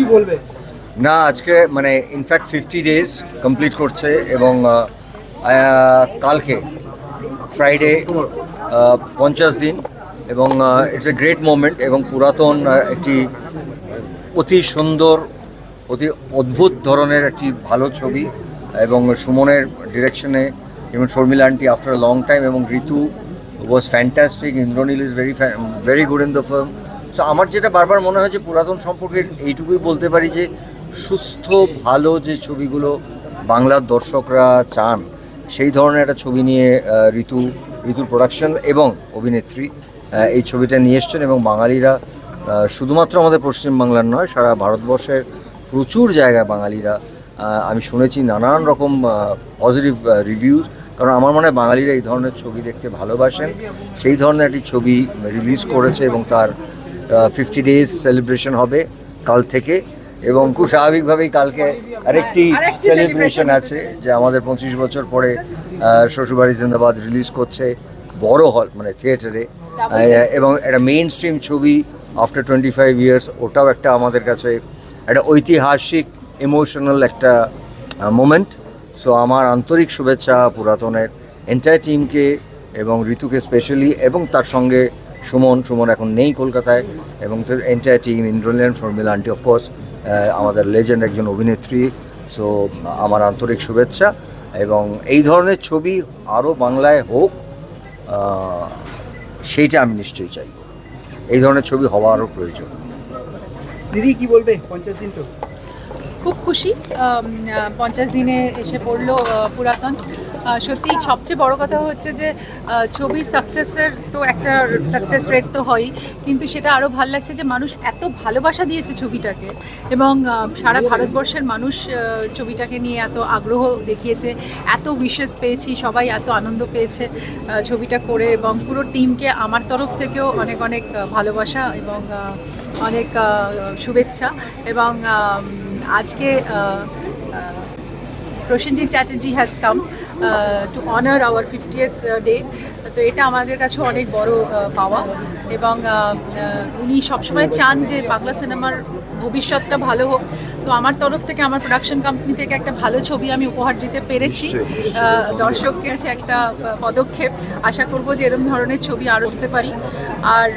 কি বলবে? না আজকে মানে ইনফ্যাক্ট ফিফটি ডেজ কমপ্লিট করছে এবং কালকে ফ্রাইডে পঞ্চাশ দিন এবং ইটস এ গ্রেট মোমেন্ট এবং পুরাতন একটি অতি সুন্দর অতি অদ্ভুত ধরনের একটি ভালো ছবি এবং সুমনের ডিরেকশনে এবং Sharmila aunty after long time এবং Ritu was fantastic Indraneil is very very good in the film so আমার যেটা বারবার মনে হয় যে পুরাতন সম্পর্কে এইটুকুই বলতে পারি যে সুস্থ, ভালো যে ছবিগুলো বাংলার দর্শকরা চান, সেই ধরনের একটা ছবি নিয়ে ঋতু, ঋতুর প্রোডাকশন এবং অভিনেত্রী এই ছবিটা নিয়ে এসছেন এবং বাঙালিরা শুধুমাত্র আমাদের পশ্চিমবাংলার নয়, সারা ভারতবর্ষের প্রচুর জায়গায় বাঙালিরা আমি শুনেছি নানান রকম পজিটিভ রিভিউজ কারণ আমার মনে হয় বাঙালিরা এই ধরনের ছবি দেখতে ভালোবাসেন। সেই ধরনের একটি ছবি রিলিজ করেছে এবং তার ফিফটি ডেজ সেলিব্রেশন হবে কাল থেকে এবং খুব স্বাভাবিকভাবেই কালকে আরেকটি সেলিব্রেশন আছে যে আমাদের পঁচিশ বছর পরে শ্বশুরবাড়ি জিন্দাবাদ রিলিজ করছে বড় হল মানে থিয়েটারে এবং একটা মেইন স্ট্রিম ছবি আফটার টোয়েন্টি ফাইভ ইয়ার্স ওটাও একটা আমাদের কাছে একটা ঐতিহাসিক ইমোশনাল একটা মোমেন্ট সো আমার আন্তরিক শুভেচ্ছা পুরাতনের এন্টায়ার টিমকে এবং ঋতুকে স্পেশালি এবং তার সঙ্গে সুমন সুমন এখন নেই কলকাতায় এবং এন্টায়ার টিম ইন্দ্রনীলন শর্মিলা আন্টি অফকোর্স আমাদের লেজেন্ড একজন অভিনেত্রী সো আমার আন্তরিক শুভেচ্ছা এবং এই ধরনের ছবি আরও বাংলায় হোক সেইটা আমি নিশ্চয়ই চাইব। এই ধরনের ছবি হওয়ারও প্রয়োজন। দিদি কি বলবে? পঞ্চাশ দিন তো। খুব খুশি। পঞ্চাশ দিনে এসে পড়ল পুরাতন। সত্যি সবচেয়ে বড় কথা হচ্ছে যে ছবির সাকসেসের তো একটা সাকসেস রেট তো হয়ই, কিন্তু সেটা আরও ভালো লাগছে যে মানুষ এত ভালোবাসা দিয়েছে ছবিটাকে এবং সারা ভারতবর্ষের মানুষ ছবিটাকে নিয়ে এত আগ্রহ দেখিয়েছে, এত উইশেস পেয়েছি, সবাই এত আনন্দ পেয়েছে ছবিটা করে এবং পুরো টিমকে আমার তরফ থেকেও অনেক অনেক ভালোবাসা এবং অনেক শুভেচ্ছা এবং আজকে Prosenjit Chatterjee has come to honour our fiftieth day তো এটা আমাদের কাছে অনেক বড় পাওয়া। এবং উনি সবসময় চান যে বাংলা সিনেমার ভবিষ্যৎটা ভালো হোক। তো আমার তরফ থেকে আমার প্রোডাকশন কোম্পানি থেকে একটা ভালো ছবি আমি উপহার দিতে পেরেছি। দর্শককে আছে একটা পদক্ষেপ। আশা করব যে এরকম ধরনের ছবি আরও দিতে পারি। আর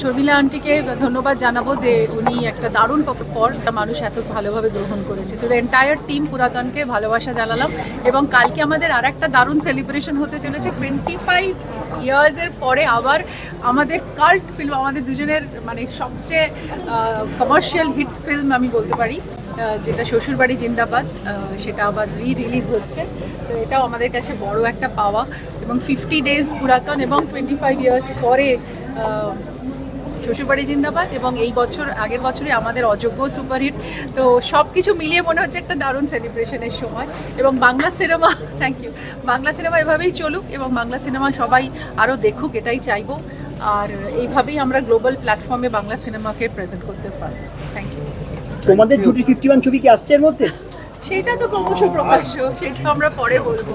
শর্মিলা আন্টিকে ধন্যবাদ জানাব যে উনি একটা দারুণ পর মানুষ এত ভালোভাবে গ্রহণ করেছে। তো এন্টায়ার টিম পুরাতনকে ভালোবাসা জানালাম এবং কালকে আমাদের আর একটা দারুণ সেলিব্রেশন হতে চলেছে। টোয়েন্টি ফাইভ ইয়ার্সের পরে আবার আমাদের কাল্ট ফিল্ম আমাদের দুজনের মানে সবচেয়ে কমার্শিয়াল হিট ফিল্ম আমি বলতে পারি যেটা শ্বশুরবাড়ি জিন্দাবাদ সেটা আবার রি রিলিজ হচ্ছে। তো এটাও আমাদের কাছে বড় একটা পাওয়া। এবং ফিফটি ডেজ পুরাতন এবং টোয়েন্টি ফাইভ ইয়ার্স পরে শ্বশুরবাড়ি জিন্দাবাদ এবং এই বছর, আগের বছরই আমাদের অযোগ্য সুপারহিট তো সব কিছু মিলিয়ে মনে হচ্ছে একটা দারুণ সেলিব্রেশনের সময়। এবং Bangla cinema thank you Bangla cinema এভাবেই চলুক এবং বাংলা সিনেমা সবাই আরও দেখুক, এটাই চাইব। আর এইভাবেই আমরা গ্লোবাল প্ল্যাটফর্মে বাংলা সিনেমাকে প্রেজেন্ট করতে পারব। থ্যাংক ইউ তোমাদের জুটি ফিফটি ওয়ান ছবি কি আসছে এর মধ্যে? সেটা তো ক্রমশ প্রকাশ্য সেটা আমরা পরে বলব।